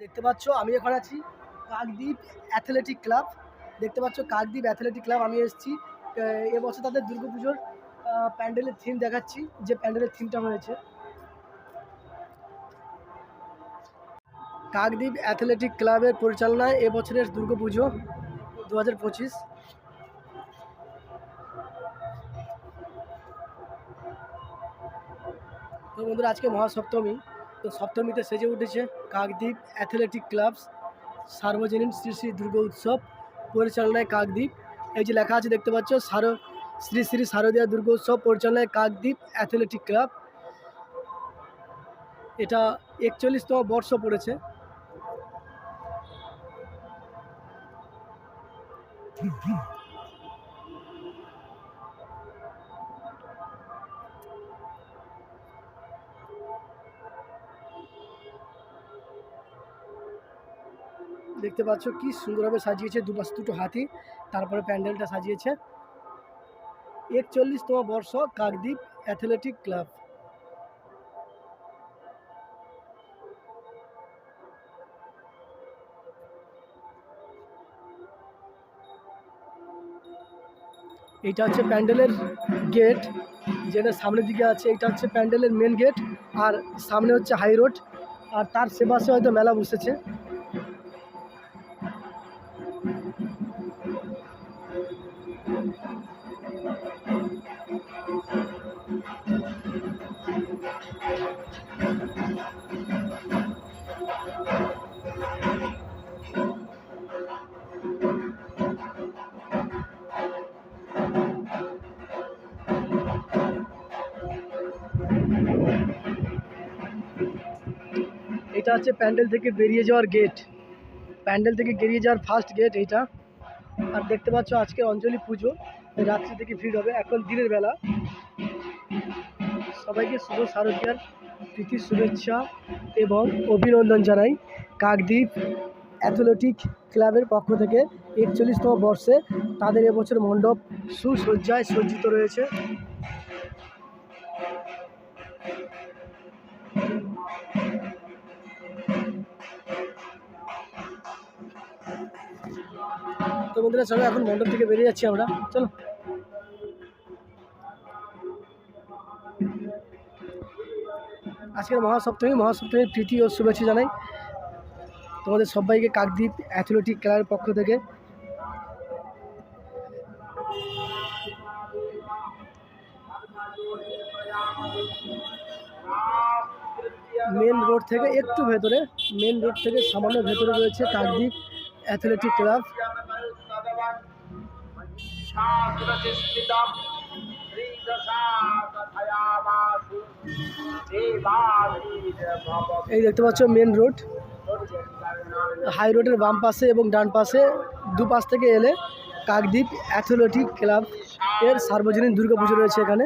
দেখতে পাচ্ছ আমি এখন আছি কাকদ্বীপ অ্যাথলেটিক ক্লাব দেখতে পাচ্ছ, কাকদ্বীপ অ্যাথলেটিক ক্লাব আমি এসেছি। এবছর তাদের দুর্গাপুজোর প্যান্ডেলের থিম দেখাচ্ছি, যে প্যান্ডেলের থিমটা হয়েছে কাকদ্বীপ অ্যাথলেটিক ক্লাবের পরিচালনায় এবছরের দুর্গাপুজো দু হাজার পঁচিশ। তো বন্ধুরা, আজকে মহাসপ্তমী, তো সপ্তমীতে সেজে উঠেছে কাকদ্বীপ অ্যাথলেটিক ক্লাবস সার্বজনীন শ্রী শ্রী দুর্গা উৎসব। পরিচালনায় কাকদ্বীপ। এই যে লেখা আছে দেখতে পাচ্ছ, সার, শ্রী শ্রী শারদীয়া দুর্গোৎসব পরিচালনায় কাকদ্বীপ অ্যাথলেটিক ক্লাব। এটা একচল্লিশতম বর্ষ পড়েছে। দেখতে পাচ্ছ কি সুন্দরভাবে সাজিয়েছে, দুপাশে দুটো হাতি, তারপরে প্যান্ডেলটা সাজিয়েছে। একচল্লিশতম বর্ষ কাকদ্বীপ অ্যাথলেটিক ক্লাব। এইটা হচ্ছে প্যান্ডেলের গেট, যেটা সামনের দিকে আছে এটা হচ্ছে প্যান্ডেলের মেন গেট আর সামনে হচ্ছে হাই রোড আর তার সেপাশে হয়তো মেলা বসেছে। এটা হচ্ছে প্যান্ডেল থেকে বেরিয়ে যাওয়ার গেট প্যান্ডেল থেকে বেরিয়ে যাওয়ার ফার্স্ট গেট এইটা। আর দেখতে পাচ্ছ আজকে অঞ্জলি পুজো, রাত্রি থেকে ভিড় হবে, এখন দিনের বেলা। সবাইকে শুভ শারদীয়ার প্রীতি, শুভেচ্ছা এবং অভিনন্দন জানাই কাকদ্বীপ অ্যাথলেটিক ক্লাবের পক্ষ থেকে। একচল্লিশতম বর্ষে তাদের এবছর মণ্ডপ সুসজ্জায় সজ্জিত রয়েছে। তো বন্ধুরা চলো, এখন মণ্ডপ থেকে বেরিয়ে যাচ্ছি আমরা। চলো। আজকের মহাসপ্তমী, মহাসপ্তমীর প্রীতি ও শুভেচ্ছা জানাই। তোমাদের সবাইকে কাকদ্বীপ অ্যাথলেটিক ক্লাবের পক্ষ থেকে। মেন রোড থেকে একটু ভেতরে, মেন রোড থেকে সামান্য ভেতরে রয়েছে কাকদ্বীপ অ্যাথলেটিক ক্লাব এই দেখতে পাচ্ছ মেন রোড হাই রোডের বাম পাশে এবং ডান পাশে দুপাশ থেকে এলে কাকদ্বীপ অ্যাথলেটিক ক্লাব এর সার্বজনীন দুর্গাপুজো রয়েছে এখানে।